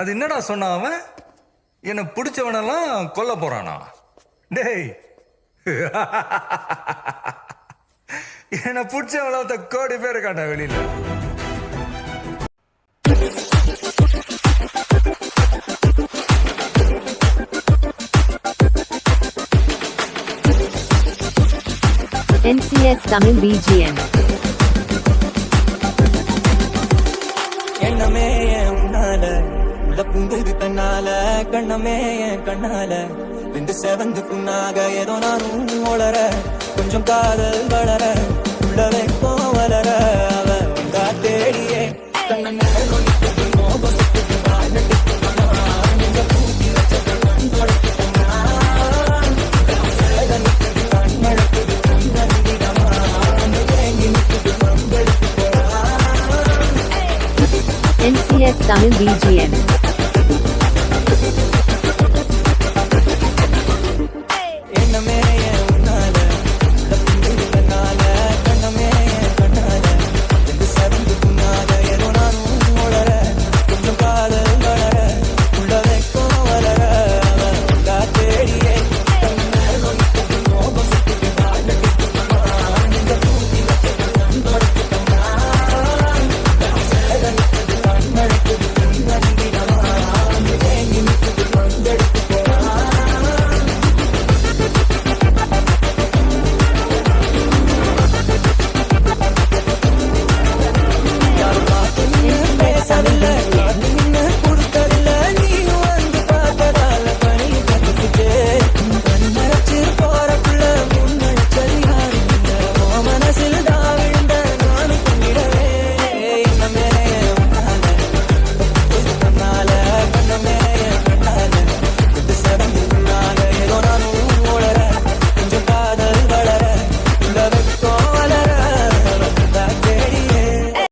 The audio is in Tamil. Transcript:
அது என்னடா சொன்னான் அவன்? என்னை பிடிச்சவனெல்லாம் கொல்ல போறானா? டேய். என்னை பிடிச்சவள கோடி பேர் இருக்காண்டா வெளியில. NCS Tamil BGM. எண்ணமே என் உன்னால உள்ள பூந்தது தன்னால கண்ணமே என் கண்ணால. வெந்து செவந்து புண்ணாக ஏதோ நானும் உளர கொஞ்சம் காதல் வளர உள்ள வைக்கும் வளர. அவ தேடியே கண்ணன் NCS Tamil BGM.